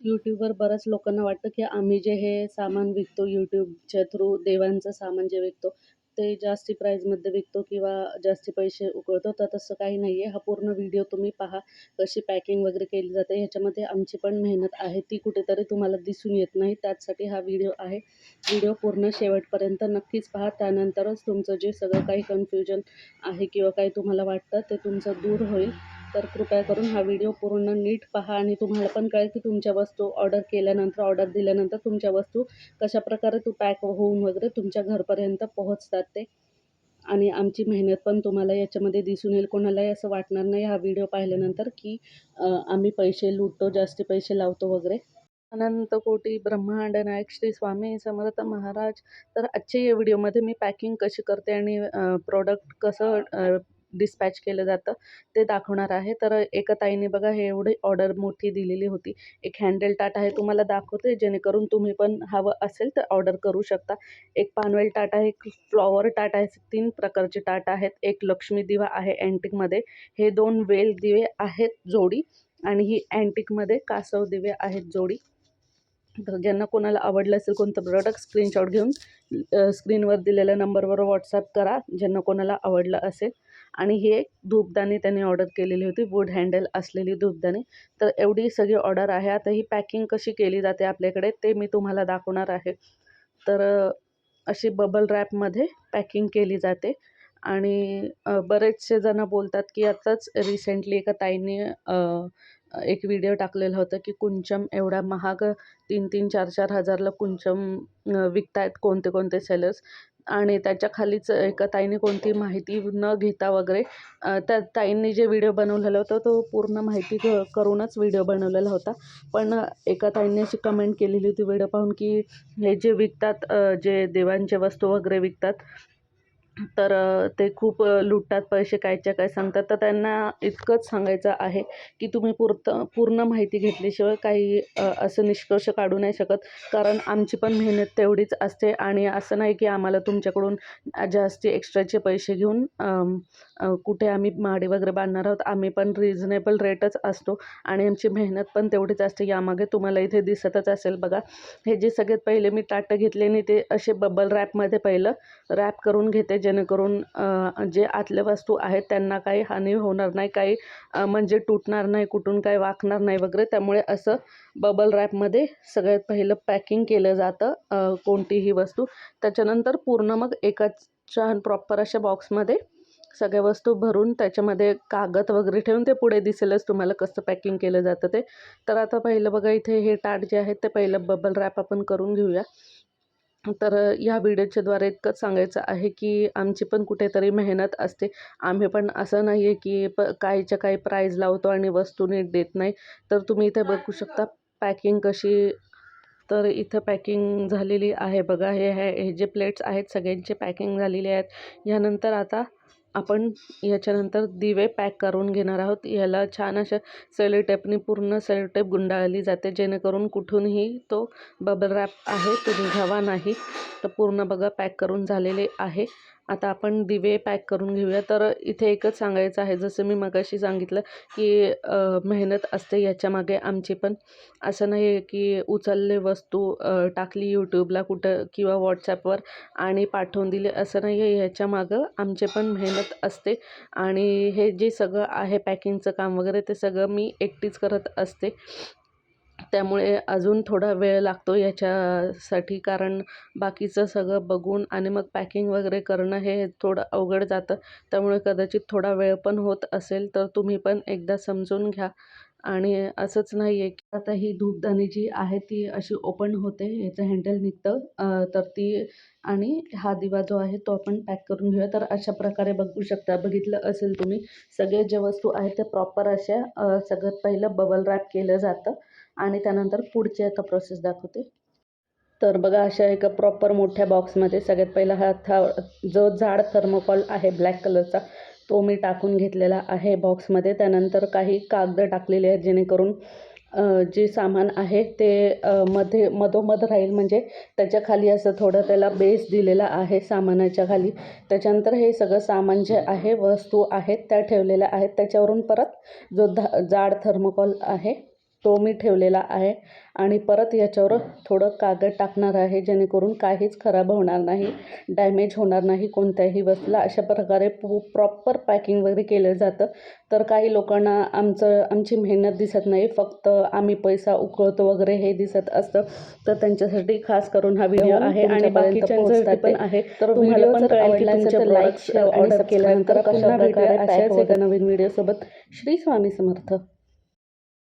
यूट्यूबवर बऱ्याच लोकांना वाटतं की आम्ही जे हे सामान विकतो यूट्यूबच्या थ्रू देवांचं सामान जे विकतो ते जास्ती प्राईजमध्ये विकतो किंवा जास्ती पैसे उकळतो. तर तसं काही नाही आहे हा पूर्ण व्हिडिओ तुम्ही पहा कशी पॅकिंग वगैरे केली जाते. ह्याच्यामध्ये आमची पण मेहनत आहे. ती कुठेतरी तुम्हाला दिसून येत नाही. त्याचसाठी हा व्हिडिओ आहे. व्हिडिओ पूर्ण शेवटपर्यंत नक्कीच पहा. त्यानंतरच तुमचं जे सगळं काही कन्फ्युजन आहे किंवा काही तुम्हाला वाटतं ते तुमचं दूर होईल. तर कृपया करून हा व्हिडिओ पूर्ण नीट पहा आणि तुम्हाला पण कळेल की तुमच्या वस्तू ऑर्डर केल्यानंतर ऑर्डर दिल्यानंतर तुमच्या वस्तू कशाप्रकारे तू पॅक होऊन वगैरे तुमच्या घरपर्यंत पोहोचतात ते. आणि आमची मेहनत पण तुम्हाला याच्यामध्ये दिसून येईल. कोणालाही असं वाटणार नाही हा व्हिडिओ पाहिल्यानंतर की आम्ही पैसे लुटतो जास्ती पैसे लावतो वगैरे. अनंत कोटी ब्रह्मांड नायक श्री स्वामी समर्थ महाराज. तर आजच्या या व्हिडिओमध्ये मी पॅकिंग कशी करते आणि प्रोडक्ट कसं डिस्पॅच केलं जातं ते दाखवणार आहे. तर एका ताईने बघा हे एवढी ऑर्डर मोठी दिलेली होती. एक हँडल टाट आहे तुम्हाला दाखवते. जेणेकरून तुम्ही पण हवं असेल तर ऑर्डर करू शकता. एक पानवेल टाट आहे एक फ्लॉवर टाट आहे तीन प्रकारचे टाट आहेत. एक लक्ष्मी दिवा आहे अँटिकमध्ये हे दोन वेल दिवे आहेत जोडी. आणि ही अँटिकमध्ये कासव दिवे आहेत जोडी. तर ज्यांना कोणाला आवडलं असेल कोणतं प्रोडक्ट स्क्रीनशॉट घेऊन स्क्रीनवर दिलेल्या नंबरवर व्हॉट्सअप करा ज्यांना कोणाला आवडलं असेल. आणि हे धूपदाणी त्यांनी ऑर्डर केलेली होती वूड हँडल असलेली धूपदाणी. तर एवढी सगळी ऑर्डर आहे. आता ही पॅकिंग कशी केली जाते आपल्याकडे ते मी तुम्हाला दाखवणार आहे. तर अशी बबल रॅपमध्ये पॅकिंग केली जाते. आणि बरेचसे जणं बोलतात की आताच रिसेंटली एका ताईने एक व्हिडिओ टाकलेला होता की कुंचम एवढा महाग तीन तीन चार चार हजारला कुंचम विकतायत कोणते कोणते सेलर्स आणि त्याच्या खालीच एका ताईने कोणती माहिती न घेता वगैरे त्या ताईंनी जे व्हिडिओ बनवलेला होता तो पूर्ण माहिती करूनच व्हिडिओ बनवलेला होता. पण एका ताईंनी अशी कमेंट केलेली होती व्हिडिओ पाहून की हे जे विकतात जे देवांचे वस्तू वगैरे विकतात तर ते खूप लुटतात पैसे कायच्या काय सांगतात. तर त्यांना इतकंच सांगायचं आहे की तुम्ही पुरत पूर्ण माहिती घेतल्याशिवाय काही असं निष्कर्ष काढू नाही शकत. कारण आमची पण मेहनत तेवढीच असते आणि असं नाही की आम्हाला तुमच्याकडून जास्ती एक्स्ट्राचे पैसे घेऊन कुठे आम्ही माडी वगैरे बांधणार आहोत. आम्ही पण रिझनेबल रेटच असतो आणि आमची मेहनत पण तेवढीच असते. यामागे तुम्हाला इथे दिसतच असेल बघा. हे जे सगळ्यात पहिले मी ताटं घेतले आणि ते असे बबल रॅपमध्ये पहिलं रॅप करून घेते. जेणेकरून जे आतल्या वस्तू आहेत त्यांना काही हानी होणार नाही काही म्हणजे तुटणार नाही कुठून काही वाकणार नाही वगैरे. त्यामुळे असं बबल रॅपमध्ये सगळ्यात पहिलं पॅकिंग केलं जातं कोणतीही वस्तू. त्याच्यानंतर पूर्ण मग एकाच छान प्रॉपर अशा बॉक्समध्ये सगळ्या वस्तू भरून त्याच्यामध्ये कागद वगैरे ठेवून ते पुढे दिसेलच तुम्हाला कसं पॅकिंग केलं जातं ते. तर आता पहिलं बघा इथे हे टाट जे आहेत ते पहिलं बबल रॅप आपण करून घेऊया. तर ह्या व्हिडिओच्याद्वारे इतकंच सांगायचं आहे की आमची पण कुठेतरी मेहनत असते. आम्ही पण असं नाही आहे की प काहीच्या काही प्राईज लावतो आणि वस्तू नीट देत नाही. तर तुम्ही इथे बघू शकता पॅकिंग कशी तर इथं पॅकिंग झालेली आहे बघा. हे हे जे प्लेट्स आहेत सगळ्यांचे पॅकिंग झालेले आहेत. ह्यानंतर आता आपण याच्यानंतर दिवे पॅक करून घेणार आहोत. याला छान अशा सेलोटेपनी पूर्ण सेलोटेप गुंडाळली जाते जेणेकरून कुठूनही तो बबल रॅप आहे तो निघावा नाही. तर पूर्ण बघा पॅक करून झालेले आहे. आता आपण दिवे पॅक करून घेऊया. तर इथे एकच सांगायचं आहे. जसं मी मगाशी सांगितलं की मेहनत असते याच्यामागे आमची पण. असं नाही आहे की उचलले वस्तू टाकली यूट्यूबला कुठं किंवा व्हॉट्सॲपवर आणि पाठवून दिले. असं नाही आहे. ह्याच्यामागं आमचे पण मेहनत असते. आणि हे जे सगळं आहे पॅकिंगचं काम वगैरे ते सगळं मी एकटीच करत असते. त्यामुळे अजून थोडा वेळ लागतो याच्यासाठी. कारण बाकीचं सगळं बघून आणि मग पॅकिंग वगैरे करणं हे थोडं अवघड जातं. त्यामुळे कदाचित थोडा वेळ पण होत असेल तर तुम्ही पण एकदा समजून घ्या. आणि असंच नाही आहे की आता ही धूपदाणी जी आहे ती अशी ओपन होते याचं हँडल निघतं. तर ती आणि हा दिवा जो आहे तो आपण पॅक करून घेऊया. तर अशा प्रकारे बघू शकता बघितलं असेल तुम्ही सगळे ज्या वस्तू आहेत त्या प्रॉपर अशा सगळ्यात पहिलं बबल रॅप केलं जातं आणि त्यानंतर पुढची आता प्रोसेस दाखवते. तर बघा अशा एका प्रॉपर मोठ्या बॉक्समध्ये सगळ्यात पहिला हा था जो जाड थर्मोकॉल आहे ब्लॅक कलरचा तो मी टाकून घेतलेला आहे बॉक्समध्ये. त्यानंतर काही कागद टाकलेले आहेत जेणेकरून जे सामान आहे ते मध्ये मधोमध राहील. म्हणजे त्याच्याखाली असं थोडं त्याला बेस दिलेला आहे सामानाच्या खाली. त्याच्यानंतर हे सगळं सामान जे आहे वस्तू आहेत त्या ठेवलेल्या आहेत. त्याच्यावरून परत जो धा जाड थर्मोकॉल आहे तो मी ठेवलेला आहे. आणि परत याच्यावर थोडं कागद टाकणार आहे जेणेकरून काहीच खराब होणार नाही डॅमेज होणार नाही कोणत्याही वस्तूला. अशा प्रकारे पू प्रॉपर पॅकिंग वगैरे केलं जातं. तर काही लोकांना आमचं आमची मेहनत दिसत नाही. फक्त आम्ही पैसा उकळतो वगैरे हे दिसत असतं. तर त्यांच्यासाठी खास करून हा व्हिडिओ आहे आणि बाकीच्यांसाठी पण आहे तर तुम्हाला पण लाईक ऑर्डर केल्यानंतर कशा प्रकारे अशाच एका नवीन व्हिडिओसोबत श्री स्वामी समर्थ